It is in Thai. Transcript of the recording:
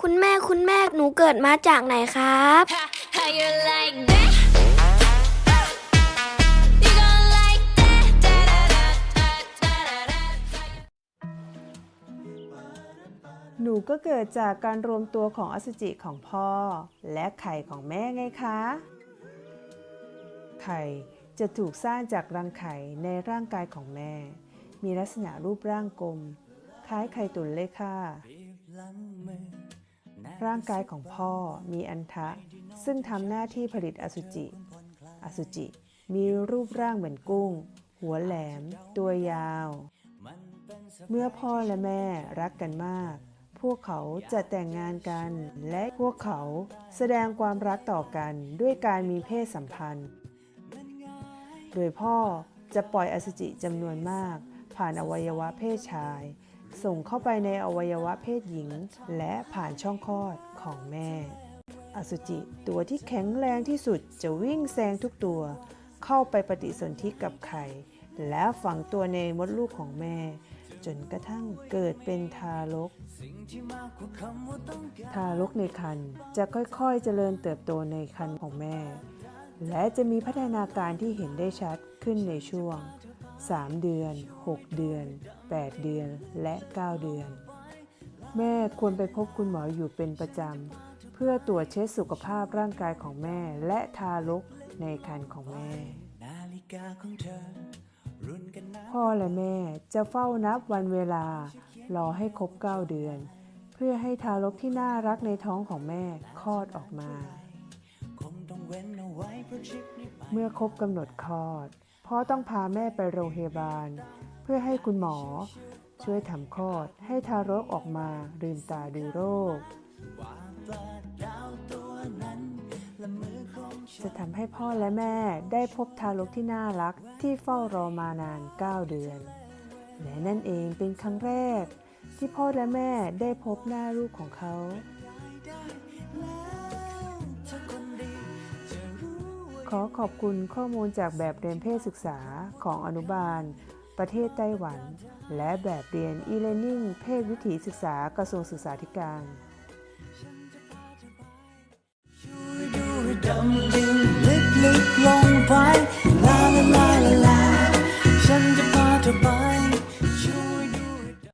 คุณแม่คุณแม่หนูเกิดมาจากไหนครับ How you like that? You gon' like that? Da da da da da da da. หนูก็เกิดจากการรวมตัวของอสุจิของพ่อ และไข่ของแม่ไงคะ ไข่จะถูกสร้างจากรังไข่ในร่างกายของแม่ มีลักษณะรูปร่างกลม คล้ายไข่ตุนเลยค่ะ ร่างกายของพ่อมีอันทะ ซึ่งทำหน้าที่ผลิตอสุจิ อสุจิ มีรูปร่างเหมือนกุ้ง หัวแหลม ตัวยาว เมื่อพ่อและแม่รักกันมาก พวกเขาจะแต่งงานกัน และพวกเขาแสดงความรักต่อกันด้วยการมีเพศสัมพันธ์ โดยพ่อจะปล่อยอสุจิจำนวนมาก ผ่านอวัยวะเพศชาย ส่งเข้าไปในอวัยวะเพศหญิง และผ่านช่องคลอดของแม่ อสุจิตัวที่แข็งแรงที่สุดจะวิ่งแซงทุกตัว เข้าไปปฏิสนธิกับไข่ แล้วฝังตัวในมดลูกของแม่ จนกระทั่งเกิดเป็นทารก ทารกในครรภ์จะค่อยๆเจริญเติบโตในครรภ์ของแม่ และจะมีพัฒนาการที่เห็นได้ชัดขึ้นในช่วง 3 เดือน 6 เดือน 8 เดือนและ 9 เดือน แม่ควรไปพบคุณหมออยู่เป็นประจำ เพื่อตรวจเช็คสุขภาพร่างกายของแม่และทารกในครรภ์ของแม่ พ่อและแม่จะเฝ้านับวันเวลา รอให้ครบ 9 เดือน เพื่อให้ทารกที่น่ารักในท้องของแม่คลอดออกมา เมื่อครบกำหนดคลอด พ่อต้องพาแม่ไปโรงพยาบาล เพื่อให้คุณหมอ ช่วยทำคลอดให้ทารกออกมาลืมตาดูโรค จะทำให้พ่อและแม่ได้พบทารกที่น่ารักที่เฝ้ารอมานาน 9 เดือน และนั่นเองเป็นครั้งแรกที่พ่อและแม่ได้พบหน้าลูกของเขา ขอขอบคุณข้อมูลจากแบบเรียนเพศศึกษาของอนุบาล ประเทศไต้หวัน และแบบเรียน e-learning เพศวิถีศึกษากระทรวงศึกษาธิการ